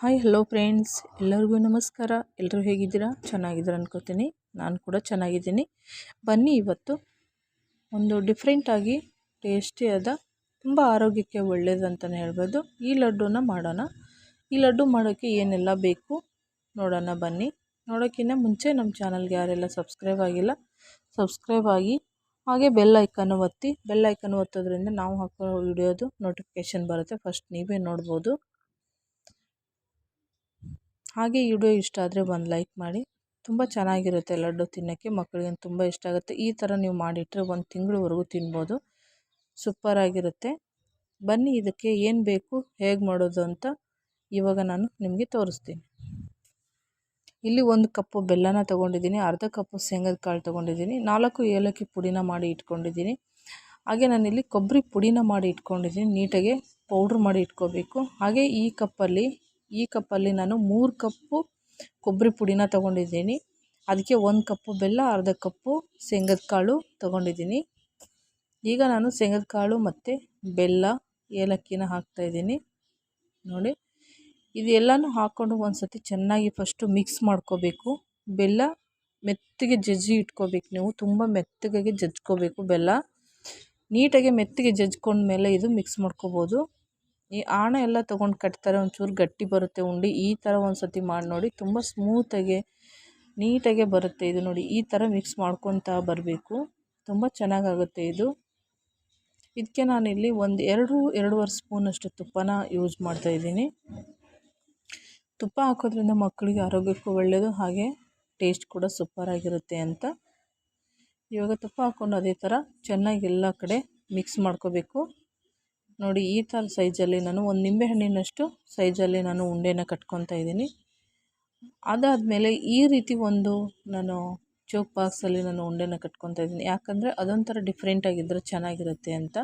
Hi hello friends ಎಲ್ಲರಿಗೂ ನಮಸ್ಕಾರ. ಎಲ್ಲರೂ ಹೇಗಿದ್ದೀರಾ? ಚೆನ್ನಾಗಿದ್ದೀರಾ ಅನ್ಕೋತೀನಿ. ನಾನು ಕೂಡ ಚೆನ್ನಾಗಿದ್ದೀನಿ. ಬನ್ನಿ ಇವತ್ತು ಒಂದು ಡಿಫ್ರೆಂಟಾಗಿ ಟೇಸ್ಟಿಯಾದ ತುಂಬ ಆರೋಗ್ಯಕ್ಕೆ ಒಳ್ಳೆಯದು ಅಂತಲೇ ಹೇಳ್ಬೋದು. ಈ ಲಡ್ಡುನ ಮಾಡೋಣ. ಈ ಲಡ್ಡು ಮಾಡೋಕ್ಕೆ ಏನೆಲ್ಲ ಬೇಕು ನೋಡೋಣ ಬನ್ನಿ. ನೋಡೋಕ್ಕಿಂತ ಮುಂಚೆ ನಮ್ಮ ಚಾನಲ್ಗೆ ಯಾರೆಲ್ಲ ಸಬ್ಸ್ಕ್ರೈಬ್ ಆಗಿಲ್ಲ ಸಬ್ಸ್ಕ್ರೈಬ್ ಆಗಿ ಹಾಗೆ ಬೆಲ್ ಐಕನ್ ಒತ್ತಿ. ಬೆಲ್ ಐಕನ್ ಒತ್ತೋದ್ರಿಂದ ನಾವು ಹಾಕೋ ವಿಡಿಯೋದು ನೋಟಿಫಿಕೇಷನ್ ಬರುತ್ತೆ. ಫಸ್ಟ್ ನೀವೇ ನೋಡ್ಬೋದು. ಹಾಗೆ ಈ ವಿಡಿಯೋ ಇಷ್ಟ ಆದರೆ ಒಂದು ಲೈಕ್ ಮಾಡಿ. ತುಂಬ ಚೆನ್ನಾಗಿರುತ್ತೆ ಲಡ್ಡು ತಿನ್ನೋಕ್ಕೆ, ಮಕ್ಕಳಿಗೆ ತುಂಬ ಇಷ್ಟ ಆಗುತ್ತೆ. ಈ ಥರ ನೀವು ಮಾಡಿಟ್ಟರೆ ಒಂದು ತಿಂಗಳವರೆಗೂ ತಿನ್ಬೋದು. ಸೂಪರಾಗಿರುತ್ತೆ ಬನ್ನಿ ಇದಕ್ಕೆ ಏನು ಬೇಕು, ಹೇಗೆ ಮಾಡೋದು ಅಂತ ಇವಾಗ ನಾನು ನಿಮಗೆ ತೋರಿಸ್ತೀನಿ. ಇಲ್ಲಿ ಒಂದು ಕಪ್ಪು ಬೆಲ್ಲನ ತೊಗೊಂಡಿದ್ದೀನಿ, ಅರ್ಧ ಕಪ್ಪು ಶೇಂಗದ ಕಾಳು ತೊಗೊಂಡಿದ್ದೀನಿ, ನಾಲ್ಕು ಏಲಕ್ಕಿ ಪುಡಿನ ಮಾಡಿ ಇಟ್ಕೊಂಡಿದ್ದೀನಿ. ಹಾಗೆ ನಾನಿಲ್ಲಿ ಕೊಬ್ಬರಿ ಪುಡಿನ ಮಾಡಿ ಇಟ್ಕೊಂಡಿದ್ದೀನಿ, ನೀಟಾಗಿ ಪೌಡ್ರ್ ಮಾಡಿ ಇಟ್ಕೋಬೇಕು. ಹಾಗೆ ಈ ಕಪ್ಪಲ್ಲಿ ಈ ಕಪ್ಪಲ್ಲಿ ನಾನು ಮೂರು ಕಪ್ಪು ಕೊಬ್ಬರಿ ಪುಡಿನ ತೊಗೊಂಡಿದ್ದೀನಿ. ಅದಕ್ಕೆ ಒಂದು ಕಪ್ಪು ಬೆಲ್ಲ, ಅರ್ಧ ಕಪ್ಪು ಶೇಂಗದ ಕಾಳು ತೊಗೊಂಡಿದ್ದೀನಿ. ಈಗ ನಾನು ಶೇಂಗದ ಕಾಳು ಮತ್ತು ಬೆಲ್ಲ, ಏಲಕ್ಕಿನ ಹಾಕ್ತಾಯಿದ್ದೀನಿ ನೋಡಿ, ಇದೆಲ್ಲನೂ ಹಾಕ್ಕೊಂಡು ಒಂದು ಸತಿ ಚೆನ್ನಾಗಿ ಫಸ್ಟು ಮಿಕ್ಸ್ ಮಾಡ್ಕೋಬೇಕು. ಬೆಲ್ಲ ಮೆತ್ತಗೆ ಜಜ್ಜಿ ಇಟ್ಕೋಬೇಕು ನೀವು, ತುಂಬ ಮೆತ್ತಗೆ ಜಜ್ಕೋಬೇಕು ಬೆಲ್ಲ. ನೀಟಾಗಿ ಮೆತ್ತಗೆ ಜಜ್ಕೊಂಡ್ಮೇಲೆ ಇದು ಮಿಕ್ಸ್ ಮಾಡ್ಕೋಬೋದು. ಈ ಆಣ ಎಲ್ಲ ತೊಗೊಂಡು ಕಟ್ತಾರೆ, ಒಂಚೂರು ಗಟ್ಟಿ ಬರುತ್ತೆ, ಉಂಡೆ ಈ ಥರ ಒಂದು ಸತಿ ಮಾಡಿ ನೋಡಿ. ತುಂಬ ಸ್ಮೂತಾಗೆ ನೀಟಾಗೆ ಬರುತ್ತೆ ಇದು ನೋಡಿ. ಈ ಥರ ಮಿಕ್ಸ್ ಮಾಡ್ಕೊತಾ ಬರಬೇಕು. ತುಂಬ ಚೆನ್ನಾಗಾಗುತ್ತೆ ಇದು. ಇದಕ್ಕೆ ನಾನಿಲ್ಲಿ ಒಂದು ಎರಡು, ಎರಡೂವರೆ ಸ್ಪೂನಷ್ಟು ತುಪ್ಪನ ಯೂಸ್ ಮಾಡ್ತಾ ಇದ್ದೀನಿ. ತುಪ್ಪ ಹಾಕೋದ್ರಿಂದ ಮಕ್ಕಳಿಗೆ ಆರೋಗ್ಯಕ್ಕೂ ಒಳ್ಳೆಯದು ಹಾಗೆ ಟೇಸ್ಟ್ ಕೂಡ ಸೂಪರಾಗಿರುತ್ತೆ ಅಂತ. ಇವಾಗ ತುಪ್ಪ ಹಾಕ್ಕೊಂಡು ಅದೇ ಥರ ಚೆನ್ನಾಗಿ ಎಲ್ಲ ಕಡೆ ಮಿಕ್ಸ್ ಮಾಡ್ಕೋಬೇಕು. ನೋಡಿ, ಈ ಥರ ಸೈಜಲ್ಲಿ ನಾನು ಒಂದು ನಿಂಬೆಹಣ್ಣಿನಷ್ಟು ಸೈಜಲ್ಲಿ ನಾನು ಉಂಡೆನ ಕಟ್ಕೊತಾ ಇದ್ದೀನಿ. ಅದಾದಮೇಲೆ ಈ ರೀತಿ ಒಂದು ನಾನು ಚೋಕ್ ಬಾಕ್ಸಲ್ಲಿ ನಾನು ಉಂಡೆನ ಕಟ್ಕೊತಾ ಇದ್ದೀನಿ. ಯಾಕಂದರೆ ಅದೊಂಥರ ಡಿಫ್ರೆಂಟಾಗಿದ್ದರೆ ಚೆನ್ನಾಗಿರುತ್ತೆ ಅಂತ.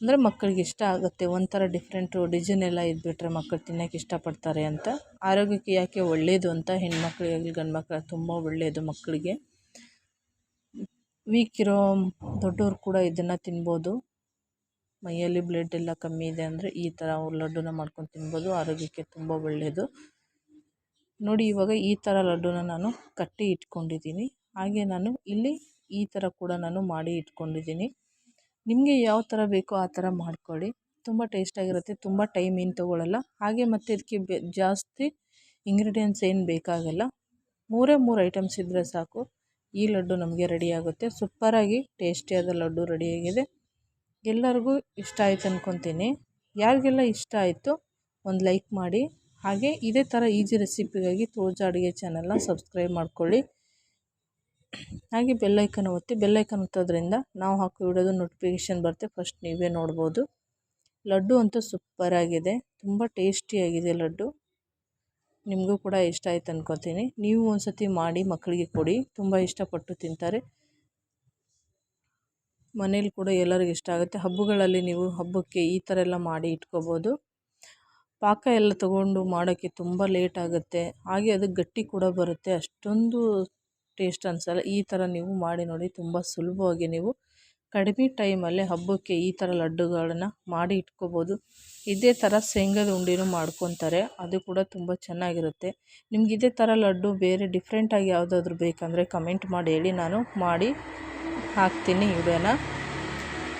ಅಂದರೆ ಮಕ್ಕಳಿಗೆ ಇಷ್ಟ ಆಗುತ್ತೆ, ಒಂಥರ ಡಿಫ್ರೆಂಟು ಡಿಸೈನ್ ಎಲ್ಲ ಇದ್ಬಿಟ್ರೆ ಮಕ್ಕಳು ತಿನ್ನೋಕೆ ಇಷ್ಟಪಡ್ತಾರೆ ಅಂತ. ಆರೋಗ್ಯಕ್ಕೆ ಯಾಕೆ ಒಳ್ಳೆಯದು ಅಂತ ಹೆಣ್ಮಕ್ಳಿಗಾಗಲಿ ಗಂಡು ಮಕ್ಕಳ ತುಂಬ ಒಳ್ಳೆಯದು ಮಕ್ಕಳಿಗೆ. ವೀಕ್ ಇರೋ ದೊಡ್ಡವ್ರು ಕೂಡ ಇದನ್ನು ತಿನ್ಬೋದು. ಮೈಯಲ್ಲಿ ಬ್ಲಡ್ ಎಲ್ಲ ಕಮ್ಮಿ ಇದೆ ಅಂದರೆ ಈ ಥರ ಲಡ್ಡುನ ಮಾಡ್ಕೊಂಡು ತಿನ್ಬೋದು. ಆರೋಗ್ಯಕ್ಕೆ ತುಂಬ ಒಳ್ಳೆಯದು ನೋಡಿ ಇವಾಗ ಈ ಥರ ಲಡ್ಡುನ ನಾನು ಕಟ್ಟಿ ಇಟ್ಕೊಂಡಿದ್ದೀನಿ. ಹಾಗೆ ನಾನು ಇಲ್ಲಿ ಈ ಥರ ಕೂಡ ನಾನು ಮಾಡಿ ಇಟ್ಕೊಂಡಿದ್ದೀನಿ. ನಿಮಗೆ ಯಾವ ಥರ ಬೇಕೋ ಆ ಥರ ಮಾಡ್ಕೊಳ್ಳಿ. ತುಂಬ ಟೇಸ್ಟಾಗಿರುತ್ತೆ ತುಂಬ ಟೈಮ್ ಏನು ತೊಗೊಳ್ಳಲ್ಲ ಹಾಗೆ ಮತ್ತು ಇದಕ್ಕೆ ಜಾಸ್ತಿ ಇಂಗ್ರೀಡಿಯೆಂಟ್ಸ್ ಏನು ಬೇಕಾಗಲ್ಲ. ಮೂರೇ ಮೂರು ಐಟಮ್ಸ್ ಇದ್ದರೆ ಸಾಕು. ಈ ಲಡ್ಡು ನಮಗೆ ರೆಡಿಯಾಗುತ್ತೆ ಸೂಪರಾಗಿ ಟೇಸ್ಟಿಯಾದ ಲಡ್ಡು ರೆಡಿಯಾಗಿದೆ ಎಲ್ಲರಿಗೂ ಇಷ್ಟ ಆಯ್ತು ಅಂದ್ಕೊತೀನಿ ಯಾರಿಗೆಲ್ಲ ಇಷ್ಟ ಆಯಿತು ಒಂದು ಲೈಕ್ ಮಾಡಿ. ಹಾಗೆ ಇದೇ ಥರ ಈಜಿ ರೆಸಿಪಿಗಾಗಿ ತೋಜ ಅಡುಗೆ ಚಾನಲ್ನ ಸಬ್ಸ್ಕ್ರೈಬ್ ಮಾಡ್ಕೊಳ್ಳಿ. ಹಾಗೆ ಬೆಲ್ಲೈಕನ್ ಒತ್ತಿ ಬೆಲ್ಲೈಕನ್ ಒತ್ತೋದ್ರಿಂದ ನಾವು ಹಾಕೋ ವಿಡಿಯೋದು ನೋಟಿಫಿಕೇಷನ್ ಬರುತ್ತೆ, ಫಸ್ಟ್ ನೀವೇ ನೋಡ್ಬೋದು. ಲಡ್ಡು ಅಂತೂ ಸೂಪರಾಗಿದೆ ತುಂಬ ಟೇಸ್ಟಿಯಾಗಿದೆ ಲಡ್ಡು. ನಿಮಗೂ ಕೂಡ ಇಷ್ಟ ಆಯ್ತು ಅಂದ್ಕೊತೀನಿ ನೀವು ಒಂದು ಸತಿ ಮಾಡಿ ಮಕ್ಕಳಿಗೆ ಕೊಡಿ, ತುಂಬ ಇಷ್ಟಪಟ್ಟು ತಿಂತಾರೆ. ಮನೇಲಿ ಕೂಡ ಎಲ್ಲರಿಗೂ ಇಷ್ಟ ಆಗುತ್ತೆ. ಹಬ್ಬಗಳಲ್ಲಿ ನೀವು ಹಬ್ಬಕ್ಕೆ ಈ ಥರ ಎಲ್ಲ ಮಾಡಿ ಇಟ್ಕೋಬೋದು. ಪಾಕ ಎಲ್ಲ ತೊಗೊಂಡು ಮಾಡೋಕ್ಕೆ ತುಂಬ ಲೇಟ್ ಆಗುತ್ತೆ. ಹಾಗೆ ಅದು ಗಟ್ಟಿ ಕೂಡ ಬರುತ್ತೆ. ಅಷ್ಟೊಂದು ಟೇಸ್ಟ್ ಅನಿಸಲ್ಲ. ಈ ಥರ ನೀವು ಮಾಡಿ ನೋಡಿ ತುಂಬ ಸುಲಭವಾಗಿ ನೀವು ಕಡಿಮೆ ಟೈಮಲ್ಲೇ ಹಬ್ಬಕ್ಕೆ ಈ ಥರ ಲಡ್ಡುಗಳನ್ನ ಮಾಡಿ ಇಟ್ಕೋಬೋದು. ಇದೇ ಥರ ಶೇಂಗದ ಉಂಡಿನೂ ಮಾಡ್ಕೊತಾರೆ. ಅದು ಕೂಡ ತುಂಬ ಚೆನ್ನಾಗಿರುತ್ತೆ. ನಿಮ್ಗೆ ಇದೇ ಥರ ಲಡ್ಡು ಬೇರೆ ಡಿಫ್ರೆಂಟಾಗಿ ಯಾವುದಾದ್ರೂ ಬೇಕಂದರೆ ಕಮೆಂಟ್ ಮಾಡಿ ಹೇಳಿ ನಾನು ಮಾಡಿ ಹಾಕ್ತೀನಿ ವಿಡಿಯೋನ.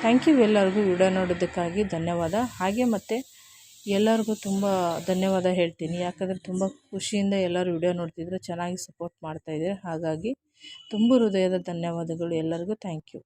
ಥ್ಯಾಂಕ್ ಯು ಎಲ್ಲರಿಗೂ ವಿಡಿಯೋ ನೋಡೋದಕ್ಕಾಗಿ ಧನ್ಯವಾದ. ಹಾಗೆ ಮತ್ತು ಎಲ್ಲರಿಗೂ ತುಂಬ ಧನ್ಯವಾದ ಹೇಳ್ತೀನಿ. ಯಾಕಂದರೆ ತುಂಬ ಖುಷಿಯಿಂದ ಎಲ್ಲರೂ ವಿಡಿಯೋ ನೋಡ್ತಿದ್ರೆ, ಚೆನ್ನಾಗಿ ಸಪೋರ್ಟ್ ಮಾಡ್ತಾಯಿದ್ದೀರಿ ಹಾಗಾಗಿ ತುಂಬ ಹೃದಯದ ಧನ್ಯವಾದಗಳು ಎಲ್ಲರಿಗೂ. Thank you